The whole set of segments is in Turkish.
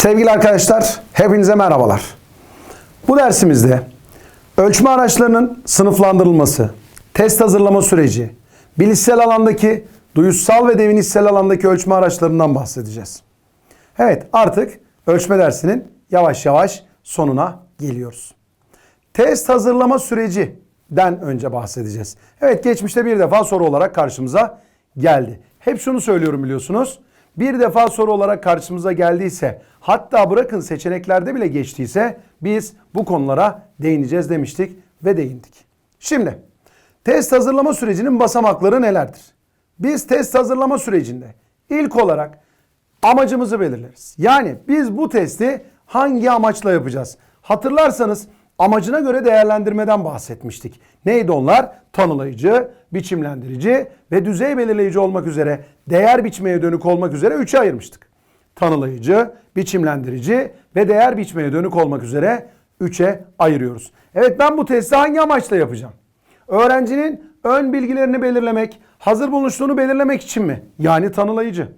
Sevgili arkadaşlar, hepinize merhabalar. Bu dersimizde ölçme araçlarının sınıflandırılması, test hazırlama süreci, bilişsel alandaki, duyusal ve devinişsel alandaki ölçme araçlarından bahsedeceğiz. Evet, artık ölçme dersinin yavaş yavaş sonuna geliyoruz. Test hazırlama sürecinden önce bahsedeceğiz. Evet, geçmişte bir defa soru olarak karşımıza geldi. Hep şunu söylüyorum biliyorsunuz. Bir defa soru olarak karşımıza geldiyse, hatta bırakın seçeneklerde bile geçtiyse biz bu konulara değineceğiz demiştik ve değindik. Şimdi test hazırlama sürecinin basamakları nelerdir? Biz test hazırlama sürecinde ilk olarak amacımızı belirleriz. Yani biz bu testi hangi amaçla yapacağız? Hatırlarsanız amacına göre değerlendirmeden bahsetmiştik. Neydi onlar? Tanılayıcı, biçimlendirici ve düzey belirleyici olmak üzere değer biçmeye dönük olmak üzere üçe ayırmıştık. Tanılayıcı, biçimlendirici ve değer biçmeye dönük olmak üzere üçe ayırıyoruz. Evet ben bu testi hangi amaçla yapacağım? Öğrencinin ön bilgilerini belirlemek, hazır bulunuşluğunu belirlemek için mi? Yani tanılayıcı.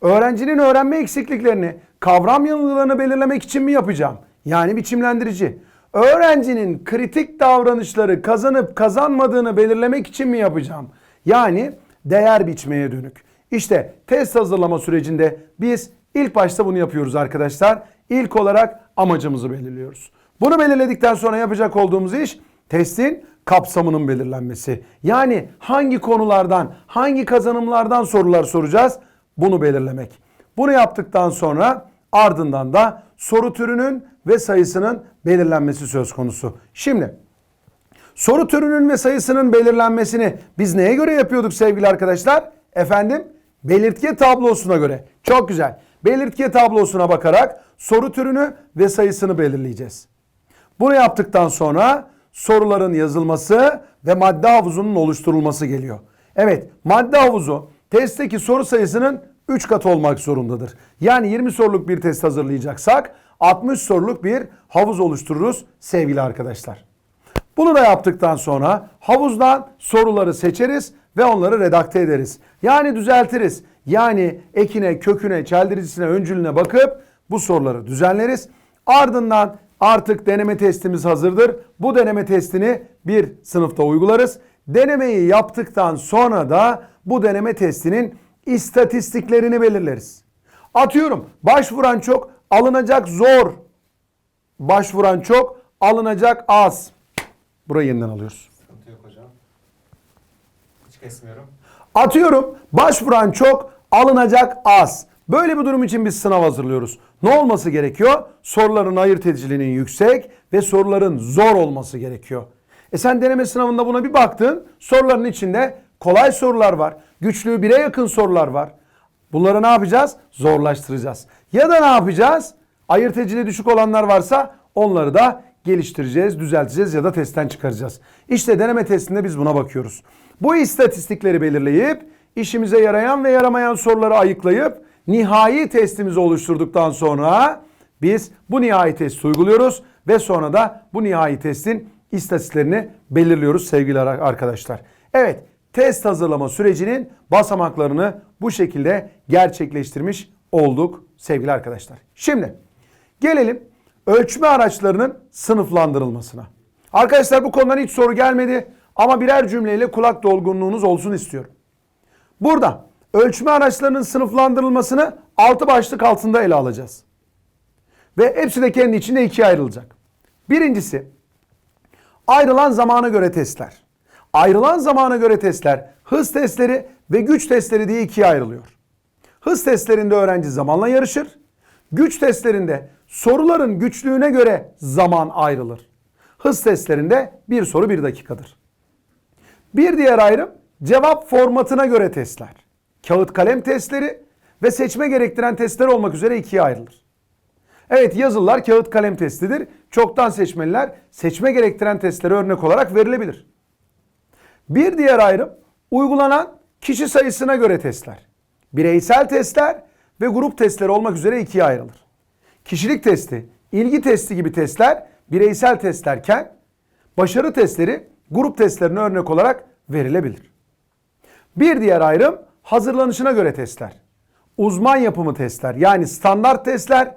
Öğrencinin öğrenme eksikliklerini, kavram yanılgılarını belirlemek için mi yapacağım? Yani biçimlendirici. Öğrencinin kritik davranışları kazanıp kazanmadığını belirlemek için mi yapacağım? Yani değer biçmeye dönük. İşte test hazırlama sürecinde biz ilk başta bunu yapıyoruz arkadaşlar. İlk olarak amacımızı belirliyoruz. Bunu belirledikten sonra yapacak olduğumuz iş testin kapsamının belirlenmesi. Yani hangi konulardan, hangi kazanımlardan sorular soracağız? Bunu belirlemek. Bunu yaptıktan sonra ardından da soru türünün ve sayısının belirlenmesi söz konusu. Şimdi soru türünün ve sayısının belirlenmesini biz neye göre yapıyorduk sevgili arkadaşlar? Efendim belirtge tablosuna göre. Çok güzel. Belirtge tablosuna bakarak soru türünü ve sayısını belirleyeceğiz. Bunu yaptıktan sonra soruların yazılması ve madde havuzunun oluşturulması geliyor. Evet madde havuzu testteki soru sayısının 3 katı olmak zorundadır. Yani 20 soruluk bir test hazırlayacaksak 60 soruluk bir havuz oluştururuz sevgili arkadaşlar. Bunu da yaptıktan sonra havuzdan soruları seçeriz ve onları redakte ederiz. Yani düzeltiriz. Yani ekine, köküne, çeldiricisine, öncülüne bakıp bu soruları düzenleriz. Ardından artık deneme testimiz hazırdır. Bu deneme testini bir sınıfta uygularız. Denemeyi yaptıktan sonra da bu deneme testinin istatistiklerini belirleriz. Atıyorum başvuran çok, alınacak zor. Başvuran çok, alınacak az. Burayı yeniden alıyoruz. Sıkıntı yok hocam. Hiç kesmiyorum. Atıyorum başvuran çok, alınacak az. Böyle bir durum için biz sınav hazırlıyoruz. Ne olması gerekiyor? Soruların ayırt ediciliğinin yüksek ve soruların zor olması gerekiyor. E sen deneme sınavında buna bir baktın. Soruların içinde kolay sorular var. Güçlüğü bire yakın sorular var. Bunları ne yapacağız? Zorlaştıracağız. Ya da ne yapacağız? Ayırt ediciliği düşük olanlar varsa onları da geliştireceğiz, düzelteceğiz ya da testten çıkaracağız. İşte deneme testinde biz buna bakıyoruz. Bu istatistikleri belirleyip işimize yarayan ve yaramayan soruları ayıklayıp nihai testimizi oluşturduktan sonra biz bu nihai testi uyguluyoruz ve sonra da bu nihai testin istatistiklerini belirliyoruz sevgili arkadaşlar. Evet, test hazırlama sürecinin basamaklarını bu şekilde gerçekleştirmiş olduk sevgili arkadaşlar. Şimdi gelelim ölçme araçlarının sınıflandırılmasına. Arkadaşlar bu konudan hiç soru gelmedi ama birer cümleyle kulak dolgunluğunuz olsun istiyorum. Burada ölçme araçlarının sınıflandırılmasını altı başlık altında ele alacağız. Ve hepsi de kendi içinde ikiye ayrılacak. Birincisi ayrılan zamana göre testler. Ayrılan zamana göre testler hız testleri ve güç testleri diye ikiye ayrılıyor. Hız testlerinde öğrenci zamanla yarışır. Güç testlerinde soruların güçlüğüne göre zaman ayrılır. Hız testlerinde bir soru bir dakikadır. Bir diğer ayrım cevap formatına göre testler. Kağıt kalem testleri ve seçme gerektiren testler olmak üzere ikiye ayrılır. Evet yazılılar kağıt kalem testidir. Çoktan seçmeliler seçme gerektiren testlere örnek olarak verilebilir. Bir diğer ayrım uygulanan kişi sayısına göre testler. Bireysel testler ve grup testleri olmak üzere ikiye ayrılır. Kişilik testi, ilgi testi gibi testler bireysel testlerken başarı testleri grup testlerine örnek olarak verilebilir. Bir diğer ayrım hazırlanışına göre testler. Uzman yapımı testler yani standart testler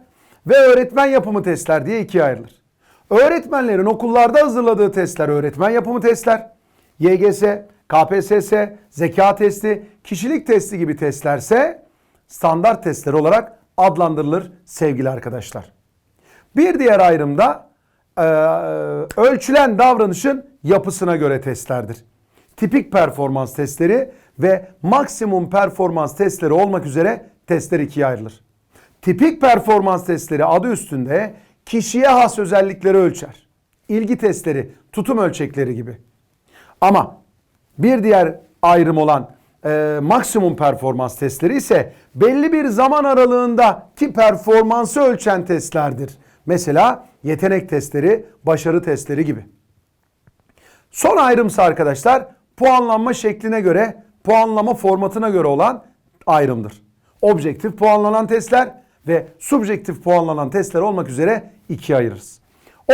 ve öğretmen yapımı testler diye ikiye ayrılır. Öğretmenlerin okullarda hazırladığı testler öğretmen yapımı testler. YGS, KPSS, zeka testi, kişilik testi gibi testlerse standart testler olarak adlandırılır sevgili arkadaşlar. Bir diğer ayrımda ölçülen davranışın yapısına göre testlerdir. Tipik performans testleri ve maksimum performans testleri olmak üzere testler ikiye ayrılır. Tipik performans testleri adı üstünde kişiye has özellikleri ölçer. İlgi testleri, tutum ölçekleri gibi. Ama bir diğer ayrım olan e, maksimum performans testleri ise belli bir zaman aralığında ki performansı ölçen testlerdir. Mesela yetenek testleri, başarı testleri gibi. Son ayrımsa arkadaşlar puanlanma şekline göre, puanlama formatına göre olan ayrımdır. Objektif puanlanan testler ve subjektif puanlanan testler olmak üzere ikiye ayırırız.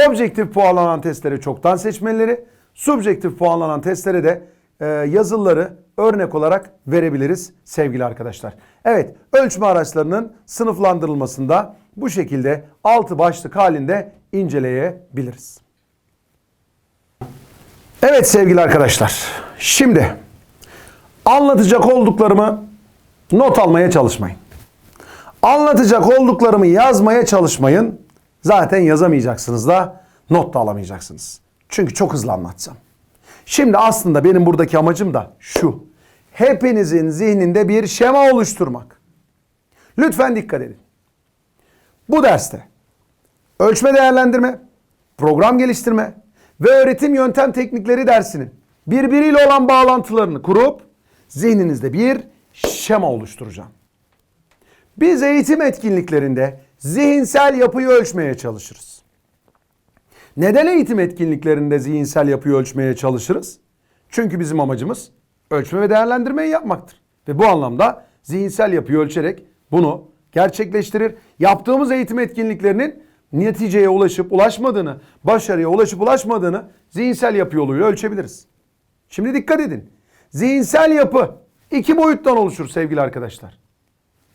Objektif puanlanan testlere çoktan seçmelileri, subjektif puanlanan testlere de e, yazılıları örnek olarak verebiliriz sevgili arkadaşlar. Evet, ölçme araçlarının sınıflandırılmasında bu şekilde altı başlık halinde inceleyebiliriz. Evet sevgili arkadaşlar. Şimdi anlatacak olduklarımı not almaya çalışmayın. Anlatacak olduklarımı yazmaya çalışmayın. Zaten yazamayacaksınız da not da alamayacaksınız. Çünkü çok hızlı anlatacağım. Şimdi aslında benim buradaki amacım da şu. Hepinizin zihninde bir şema oluşturmak. Lütfen dikkat edin. Bu derste ölçme değerlendirme, program geliştirme ve öğretim yöntem teknikleri dersinin birbiriyle olan bağlantılarını kurup zihninizde bir şema oluşturacağım. Biz eğitim etkinliklerinde zihinsel yapıyı ölçmeye çalışırız. Neden eğitim etkinliklerinde zihinsel yapıyı ölçmeye çalışırız? Çünkü bizim amacımız ölçme ve değerlendirmeyi yapmaktır. Ve bu anlamda zihinsel yapıyı ölçerek bunu gerçekleştirir. Yaptığımız eğitim etkinliklerinin neticeye ulaşıp ulaşmadığını, başarıya ulaşıp ulaşmadığını zihinsel yapı yoluyla ölçebiliriz. Şimdi dikkat edin. Zihinsel yapı iki boyuttan oluşur sevgili arkadaşlar.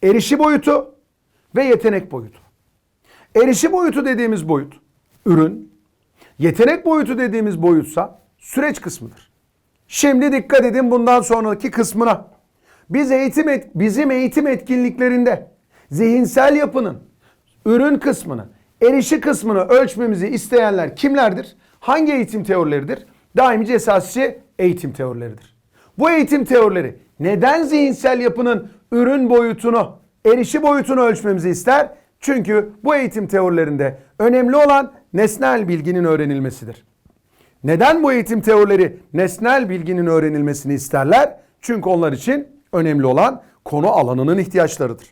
Erişi boyutu ve yetenek boyutu. Erişi boyutu dediğimiz boyut ürün, yetenek boyutu dediğimiz boyutsa süreç kısmıdır. Şimdi dikkat edin bundan sonraki kısmına. Biz eğitim et, bizim eğitim etkinliklerinde zihinsel yapının ürün kısmını, erişi kısmını ölçmemizi isteyenler kimlerdir? Hangi eğitim teorileridir? Daimici esasçı eğitim teorileridir. Bu eğitim teorileri neden zihinsel yapının ürün boyutunu, erişi boyutunu ölçmemizi ister? Çünkü bu eğitim teorilerinde önemli olan nesnel bilginin öğrenilmesidir. Neden bu eğitim teorileri nesnel bilginin öğrenilmesini isterler? Çünkü onlar için önemli olan konu alanının ihtiyaçlarıdır.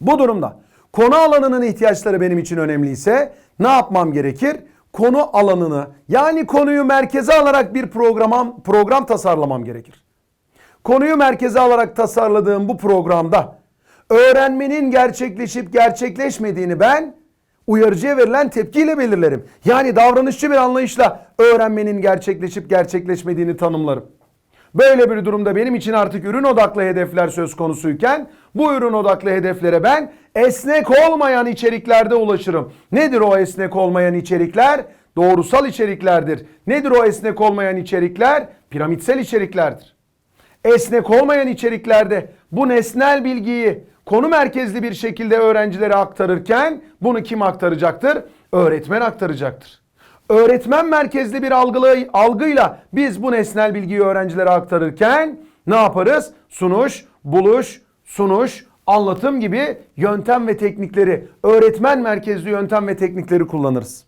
Bu durumda konu alanının ihtiyaçları benim için önemliyse ne yapmam gerekir? Konu alanını yani konuyu merkeze alarak bir program, program tasarlamam gerekir. Konuyu merkeze alarak tasarladığım bu programda öğrenmenin gerçekleşip gerçekleşmediğini ben uyarıcıya verilen tepkiyle belirlerim. Yani davranışçı bir anlayışla öğrenmenin gerçekleşip gerçekleşmediğini tanımlarım. Böyle bir durumda benim için artık ürün odaklı hedefler söz konusuyken bu ürün odaklı hedeflere ben esnek olmayan içeriklerde ulaşırım. Nedir o esnek olmayan içerikler? Doğrusal içeriklerdir. Nedir o esnek olmayan içerikler? Piramitsel içeriklerdir. Esnek olmayan içeriklerde bu nesnel bilgiyi konu merkezli bir şekilde öğrencilere aktarırken bunu kim aktaracaktır? Öğretmen aktaracaktır. Öğretmen merkezli bir algılı, algıyla biz bu nesnel bilgiyi öğrencilere aktarırken ne yaparız? Sunuş, buluş, sunuş, anlatım gibi yöntem ve teknikleri, öğretmen merkezli yöntem ve teknikleri kullanırız.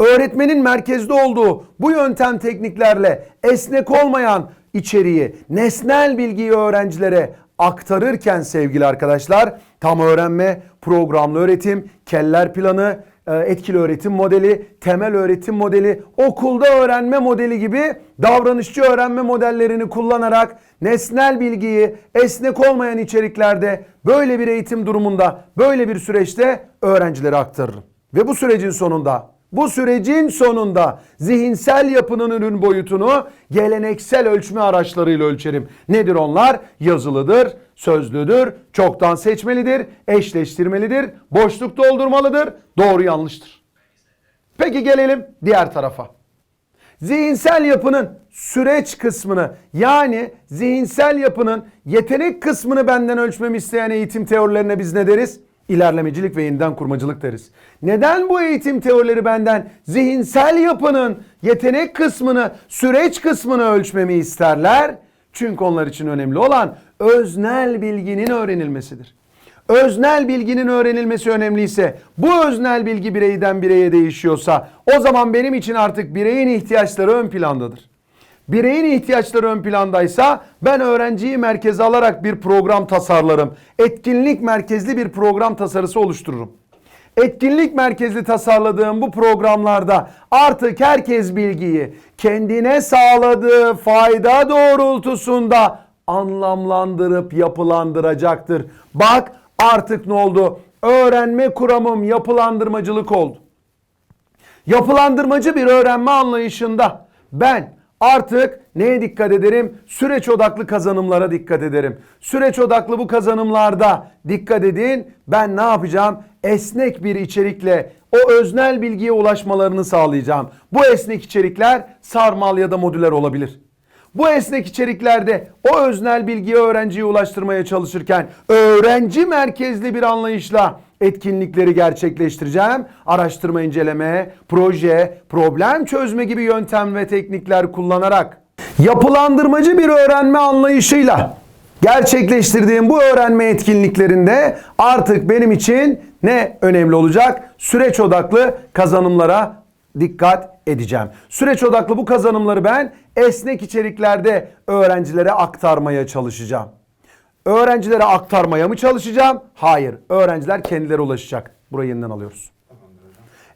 Öğretmenin merkezde olduğu bu yöntem tekniklerle esnek olmayan içeriği, nesnel bilgiyi öğrencilere aktarırken sevgili arkadaşlar tam öğrenme, programlı öğretim, keller planı, e, etkili öğretim modeli, temel öğretim modeli, okulda öğrenme modeli gibi davranışçı öğrenme modellerini kullanarak nesnel bilgiyi esnek olmayan içeriklerde böyle bir eğitim durumunda, böyle bir süreçte öğrencilere aktarırım. Ve bu sürecin sonunda Bu sürecin sonunda zihinsel yapının ürün boyutunu geleneksel ölçme araçlarıyla ölçerim. Nedir onlar? Yazılıdır, sözlüdür, çoktan seçmelidir, eşleştirmelidir, boşluk doldurmalıdır, doğru yanlıştır. Peki gelelim diğer tarafa. Zihinsel yapının süreç kısmını yani zihinsel yapının yetenek kısmını benden ölçmemi isteyen eğitim teorilerine biz ne deriz? İlerlemecilik ve yeniden kurmacılık deriz. Neden bu eğitim teorileri benden zihinsel yapının yetenek kısmını, süreç kısmını ölçmemi isterler? Çünkü onlar için önemli olan öznel bilginin öğrenilmesidir. Öznel bilginin öğrenilmesi önemliyse, bu öznel bilgi bireyden bireye değişiyorsa, o zaman benim için artık bireyin ihtiyaçları ön plandadır. Bireyin ihtiyaçları ön plandaysa ben öğrenciyi merkeze alarak bir program tasarlarım. Etkinlik merkezli bir program tasarısı oluştururum. Etkinlik merkezli tasarladığım bu programlarda artık herkes bilgiyi kendine sağladığı fayda doğrultusunda anlamlandırıp yapılandıracaktır. Bak artık ne oldu? Öğrenme kuramım yapılandırmacılık oldu. Yapılandırmacı bir öğrenme anlayışında ben artık neye dikkat ederim? Süreç odaklı kazanımlara dikkat ederim. Süreç odaklı bu kazanımlarda dikkat edin. Ben ne yapacağım? Esnek bir içerikle o öznel bilgiye ulaşmalarını sağlayacağım. Bu esnek içerikler sarmal ya da modüler olabilir. Bu esnek içeriklerde o öznel bilgiyi öğrenciye ulaştırmaya çalışırken öğrenci merkezli bir anlayışla etkinlikleri gerçekleştireceğim. Araştırma inceleme, proje, problem çözme gibi yöntem ve teknikler kullanarak yapılandırmacı bir öğrenme anlayışıyla gerçekleştirdiğim bu öğrenme etkinliklerinde artık benim için ne önemli olacak? Süreç odaklı kazanımlara dikkat edeceğim. Süreç odaklı bu kazanımları ben esnek içeriklerde öğrencilere aktarmaya çalışacağım. Öğrencilere aktarmaya mı çalışacağım? Hayır. Öğrenciler kendileri ulaşacak. Burayı yeniden alıyoruz.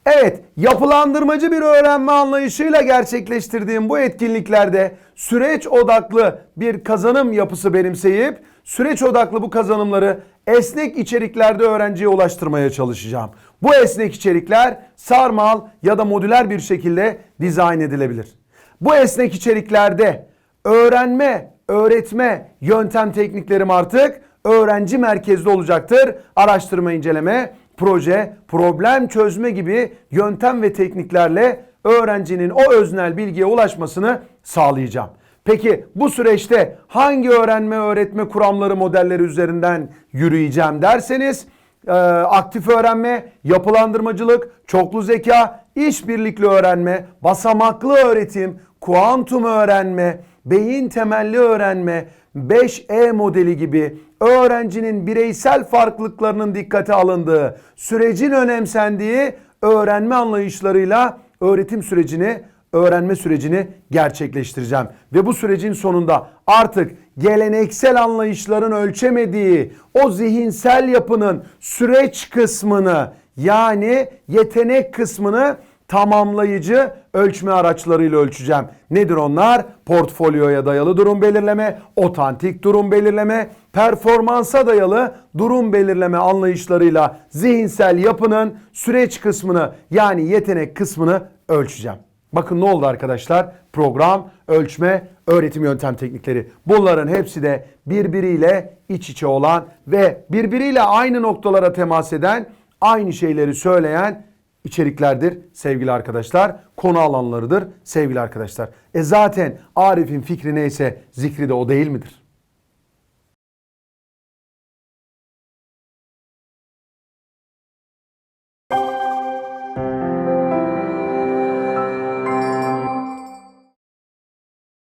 Evet, yapılandırmacı bir öğrenme anlayışıyla gerçekleştirdiğim bu etkinliklerde süreç odaklı bir kazanım yapısı benimseyip süreç odaklı bu kazanımları esnek içeriklerde öğrenciye ulaştırmaya çalışacağım. Bu esnek içerikler sarmal ya da modüler bir şekilde dizayn edilebilir. Bu esnek içeriklerde öğrenme, öğretme yöntem tekniklerim artık öğrenci merkezli olacaktır. Araştırma, inceleme, proje, problem çözme gibi yöntem ve tekniklerle öğrencinin o öznel bilgiye ulaşmasını sağlayacağım. Peki bu süreçte hangi öğrenme öğretme kuramları modelleri üzerinden yürüyeceğim derseniz e, aktif öğrenme, yapılandırmacılık, çoklu zeka, işbirlikli öğrenme, basamaklı öğretim, kuantum öğrenme, beyin temelli öğrenme, 5E modeli gibi öğrencinin bireysel farklılıklarının dikkate alındığı, sürecin önemsendiği öğrenme anlayışlarıyla öğretim sürecini, öğrenme sürecini gerçekleştireceğim. Ve bu sürecin sonunda artık geleneksel anlayışların ölçemediği o zihinsel yapının süreç kısmını yani yetenek kısmını tamamlayıcı ölçme araçlarıyla ölçeceğim. Nedir onlar? Portfolyoya dayalı durum belirleme, otantik durum belirleme, performansa dayalı durum belirleme anlayışlarıyla zihinsel yapının süreç kısmını yani yetenek kısmını ölçeceğim. Bakın ne oldu arkadaşlar? Program, ölçme, öğretim yöntem teknikleri. Bunların hepsi de birbiriyle iç içe olan ve birbiriyle aynı noktalara temas eden, aynı şeyleri söyleyen içeriklerdir sevgili arkadaşlar. Konu alanlarıdır sevgili arkadaşlar. E zaten Arif'in fikri neyse zikri de o değil midir?